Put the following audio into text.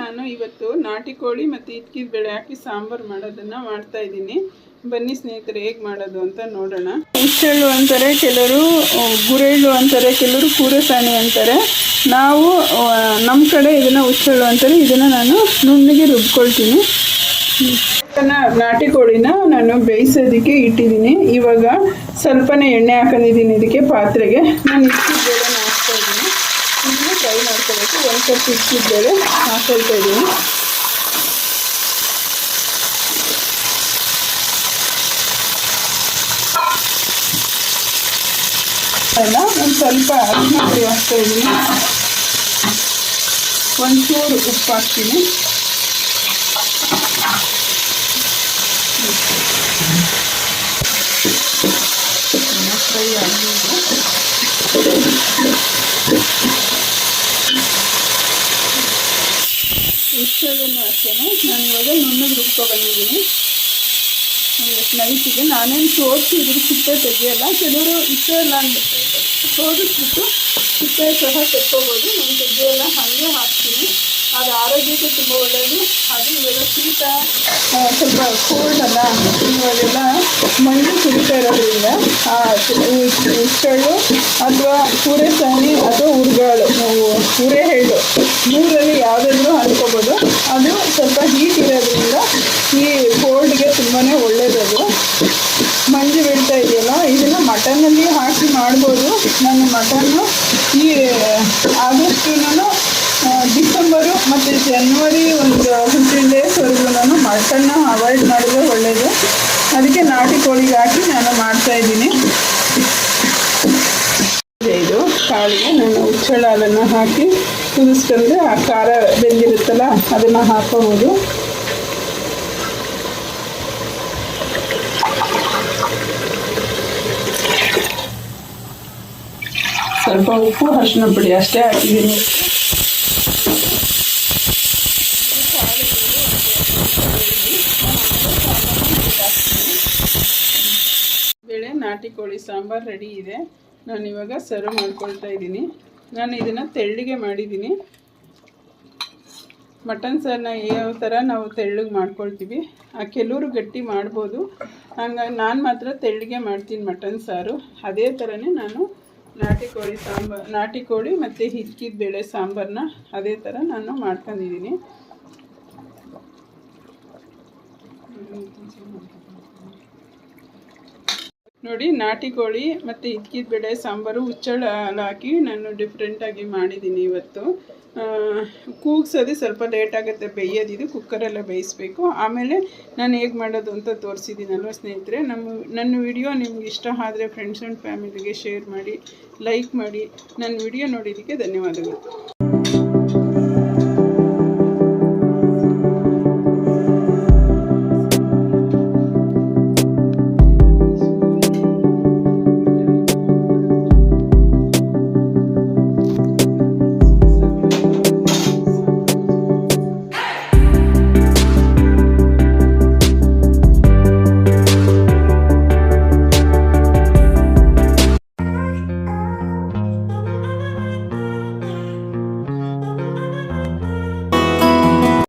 ನಾನು ಇವತ್ತು ನಾಟಿ ಕೋಳಿ ಮತ್ತು ಇಟ್ಕಿದ ಬೆಳೆ ಹಾಕಿ ಸಾಂಬಾರು ಮಾಡೋದನ್ನ ಮಾಡ್ತಾ ಇದ್ದೀನಿ. ಬನ್ನಿ ಸ್ನೇಹಿತರೆ, ಹೇಗೆ ಮಾಡೋದು ಅಂತ ನೋಡೋಣ. ಹುಚ್ಚೆಳ್ಳು ಅಂತಾರೆ, ಕೆಲವರು ಗುರೆಳು ಗುರೆಳ್ಳು ಅಂತಾರೆ, ಕೆಲವರು ಕೂರಸಾಣಿ ಅಂತಾರೆ. ನಾವು ನಮ್ಮ ಕಡೆ ಇದನ್ನು ಹುಚ್ಚೆಳ್ಳು ಅಂತಾರೆ. ಇದನ್ನು ನಾನು ನುಣ್ಣಗೆ ರುಬ್ಕೊಳ್ತೀನಿ. ನಾಟಿ ಕೋಳಿನ ನಾನು ಬೇಯಿಸೋದಕ್ಕೆ ಇಟ್ಟಿದ್ದೀನಿ. ಇವಾಗ ಸ್ವಲ್ಪನೇ ಎಣ್ಣೆ ಹಾಕೊಂಡಿದ್ದೀನಿ ಇದಕ್ಕೆ ಪಾತ್ರೆಗೆ. ನಾನು ಬೇಳೆನ ಹಾಕ್ತಾ ಇದ್ದೀನಿ ಇದನ್ನು ಫ್ರೈ ಮಾಡ್ಕೋಬೇಕು ಒಂದು ಕಪ್ ಇಟ್ಟಿದ್ದೇವೆ ಹಾಕೊಳ್ತಾ ಇದ್ದೀನಿ ಒಂದು ಸ್ವಲ್ಪ ಅರಿಶಿನ ಪುಡಿ ಹಾಕ್ತಾ ಇದ್ದೀನಿ. ಒಂಚೂರು ಉಪ್ಪು ಹಾಕ್ತೀನಿ ಅಷ್ಟೇ ನಾನು ಇವಾಗ ನುಣ್ಣಗೆ ರುಬ್ಕೊ ಬಂದಿದ್ದೀನಿ. ಎಷ್ಟು ನಾನೇನು ಸೋಸಿ ಇದ್ರ ಸಿಪ್ಪೆ ತೆಗಿಯಲ್ಲ. ಕೆಲವರು ಇಷ್ಟೆಲ್ಲ ಸೋದಿಸ್ಬಿಟ್ಟು ಸಿಪ್ಪೆ ಸಹ ತೆಕ್ಕೋಬೋದು. ನಾನು ತೆಗಿಯೆಲ್ಲ ಹಾಗೆ ಹಾಕ್ತೀನಿ. ಅದು ಆರೋಗ್ಯಕ್ಕೆ ತುಂಬ ಒಳ್ಳೆಯದು ಅದು ಇವಾಗ ಶೀತ ಸ್ವಲ್ಪ ಕೋಲ್ಡ್ ಅಲ್ಲ. ಇವಾಗೆಲ್ಲ ಮಣ್ಣು ಸುರಿತಾ ಇರೋದ್ರಿಂದ ಉಚ್ಚಳ್ಳು ಅಥವಾ ಕೂರೆಸಾನಿ ಅಥವಾ ಹುರೆ ಹೇಳು. ಮೂರಲ್ಲಿ ಯಾವುದಾದ್ರೂ ಹಾಕ್ಕೋಬೋದು ಅದು ಸ್ವಲ್ಪ ಹೀಟ್ ಇರೋದ್ರಿಂದ ಈ ಕೋಲ್ಡ್ಗೆ ತುಂಬಾ ಒಳ್ಳೆಯದದು ಮಂಜು ಬೀಳ್ತಾ ಇದೆಯಲ್ಲ, ಇದನ್ನು ಮಟನಲ್ಲಿ ಹಾಕಿ ಮಾಡ್ಬೋದು. ನಾನು ಮಟನ್ನು ಈ ಆಗಸ್ಟಿನೂ ಡಿಸೆಂಬರು ಮತ್ತು ಜನ್ವರಿ ಒಂದು ಫಿಫ್ಟೀನ್ ಡೇಸ್ವರೆಗೂ ನಾನು ಮಟನ್ನ ಅವಾಯ್ಡ್ ಮಾಡಿದ್ರೆ ಒಳ್ಳೆಯದು ಅದಕ್ಕೆ ನಾಟಿ ಕೋಳಿಗೆ ಹಾಕಿ ನಾನು ಮಾಡ್ತಾ ಇದ್ದೀನಿ. ಇದು ಕಾಳಿಗೆ ನಾನು ಉಚ್ಚಳ ಅದನ್ನು ಹಾಕಿ ಕುದಿಸ್ಕೊಂಡ್ರೆ ಆ ಖಾರ ಬೆಂದಿರುತ್ತಲ್ಲ, ಅದನ್ನು ಹಾಕೋಬೋದು. ಸ್ವಲ್ಪ ಉಪ್ಪು ಅರಿಶಿನ ಪುಡಿ ಅಷ್ಟೇ ಹಾಕಿದ್ದೀನಿ. ಬೇಳೆ, ನಾಟಿ ಕೋಳಿ, ಸಾಂಬಾರು ರೆಡಿ ಇದೆ. ನಾನು ಇವಾಗ ಸರ್ವ್ ಮಾಡ್ಕೊಳ್ತಾ ಇದ್ದೀನಿ. ನಾನು ಇದನ್ನು ತೆಳ್ಳಿಗೆ ಮಾಡಿದ್ದೀನಿ. ಮಟನ್ ಸಾರನ್ನ ಯಾವ ಥರ ನಾವು ತೆಳ್ಳಗೆ ಮಾಡ್ಕೊಳ್ತೀವಿ. ಆ ಕೆಲವರು ಗಟ್ಟಿ ಮಾಡ್ಬೋದು. ಹಂಗಾಗಿ ನಾನು ಮಾತ್ರ ತೆಳ್ಳಗೆ ಮಾಡ್ತೀನಿ ಮಟನ್ ಸಾರು. ಅದೇ ಥರನೇ ನಾನು ನಾಟಿ ಕೋಳಿ ಸಾಂಬಾರ್, ನಾಟಿ ಕೋಳಿ ಮತ್ತು ಹಿಕ್ಕಿದ ಬೇಳೆ ಸಾಂಬಾರನ್ನ ಅದೇ ಥರ ನಾನು ಮಾಡ್ಕೊಂಡಿದ್ದೀನಿ. ನೋಡಿ, ನಾಟಿ ಕೋಳಿ ಮತ್ತು ಇದ್ಕಿದ ಬೇಳೆ, ಸಾಂಬಾರು, ಹುಚ್ಚಳ ಹಾಕಿ ನಾನು ಡಿಫ್ರೆಂಟಾಗಿ ಮಾಡಿದ್ದೀನಿ ಇವತ್ತು. ಕೂಗ್ಸೋದು ಸ್ವಲ್ಪ ಲೇಟ್ ಆಗುತ್ತೆ, ಬೇಯೋದಿದು ಕುಕ್ಕರೆಲ್ಲ ಬೇಯಿಸ್ಬೇಕು. ಆಮೇಲೆ ನಾನು ಹೇಗೆ ಮಾಡೋದು ಅಂತ ತೋರಿಸಿದ್ದೀನಲ್ವ ಸ್ನೇಹಿತರೆ, ನಮ್ಮ, ನನ್ನ ವಿಡಿಯೋ ನಿಮ್ಗೆ ಇಷ್ಟ ಆದರೆ ಫ್ರೆಂಡ್ಸ್ ಆ್ಯಂಡ್ ಫ್ಯಾಮಿಲಿಗೆ ಶೇರ್ ಮಾಡಿ ಲೈಕ್ ಮಾಡಿ, ನನ್ನ ವಿಡಿಯೋ ನೋಡಿದ್ದಕ್ಕೆ ಧನ್ಯವಾದಗಳು.